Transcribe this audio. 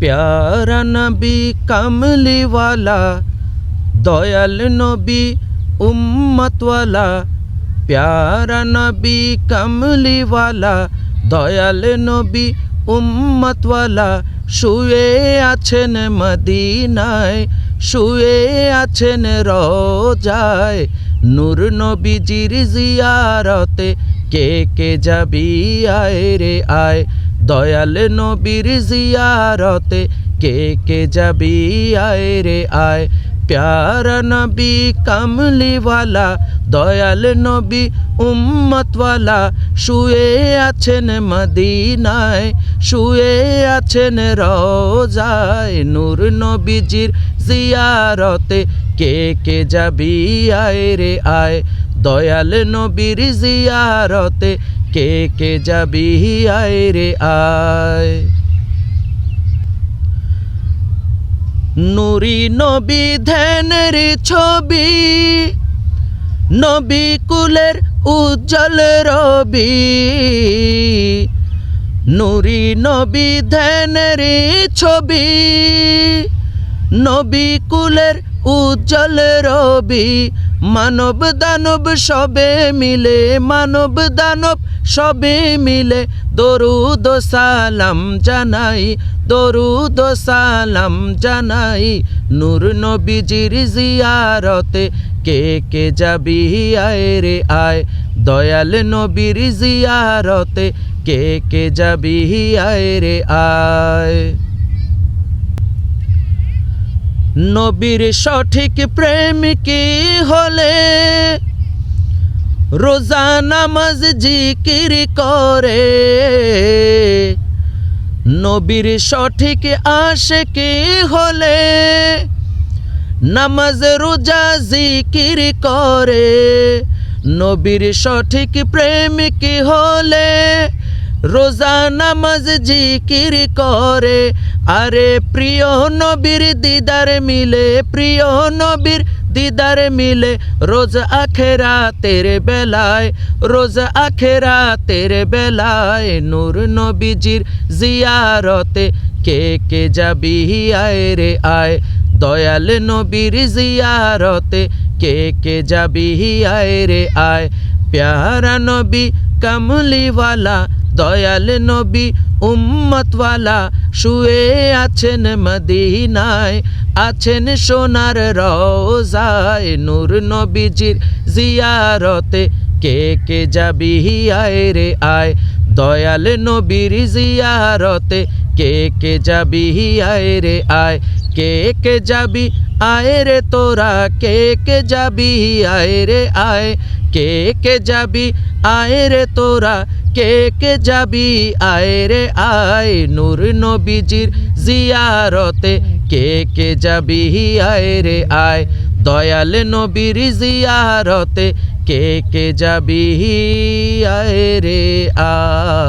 প্যারা নবী কামলিওয়ালা দয়াল নবী উম্মতওয়ালা প্যারা নবী কামলিওয়ালা দয়াল নবী উম্মতওয়ালা শুয়ে আছেন মদিনায় শুয়ে আছেন রোজায় নূর নবীজির জিয়ারতে কে কে যাবি আয় রে আয় দয়াল নবীর জিয়ারতে কে কে যাবি? আয় রে আয়। প্যারা নবী কামলিওয়ালা, দয়াল নবী উম্মতওয়ালা, শুয়ে আছেন মদিনায়, শুয়ে আছেন রোজায়। নূর নবীজির জিয়ারতে কে কে যাবি? আয় রে আয়। দয়াল নবীর জিয়ারতে কে কে যাবি? আয় রে আয়। নুরি নবী ধ্যানের ছবি, নবী কুলের উজ্জ্বল রবি। নুরি নবী ধ্যানের ছবি, নবী কুলের উজ্জ্বল রবি মানব দানব সবে মিলে, মানব দানব সবে মিলে। দরুদ সালাম জানাই, দরুদ সালাম জানাই। নূর নবীজির জিয়ারতে কে কে যাবি আয় রে আয়। দয়াল নবীর জিয়ারতে কে কে যাবি আয় রে আয়। নবীর সঠিক প্রেমিকি হলে? রোজা, নামাজ, জিকির করে। নবীর সঠিক আশেকি হলে? নামাজ, রোজা, জিকির করে। নবীর সঠিক প্রেমিক হলে? রোজা নামাজ জিকির করে। আরে প্রিয় নবীর দিদার মিলে, প্রিয় নবীর দিদার মিলে রোজ আখেরা তেরে বেলায়, রোজ আখেরা তেরে বেলায় নূর নবীজির জিয়ারতে কে কে যাবি আয় রে আয়। দয়াল নবীর জিয়ারতে কে কে যাবি আয় রে আয়। প্যারা নবী কামলিওয়ালা দয়াল নবী উম্মতওয়ালা শুয়ে আছেন মদিনায়, আছেন সোনার রোজায় নূর নবীজির জিয়ারতে কে কে যাবি আয় রে আয়। দয়াল নবীর জিয়ারতে কে কে যাবি আয় রে আয়। কে কে যাবি আয় রে তোরা, কে কে যাবি আয় রে আয়। কে কে যাবি? আয় রে তোরা। কে কে যাবি? আয় রে আয়। নূর নবীজির জিয়ারতে কে কে যাবি? আয় রে আয়। দয়াল নবীর জিয়ারতে কে কে যাবি? আয় রে আয়।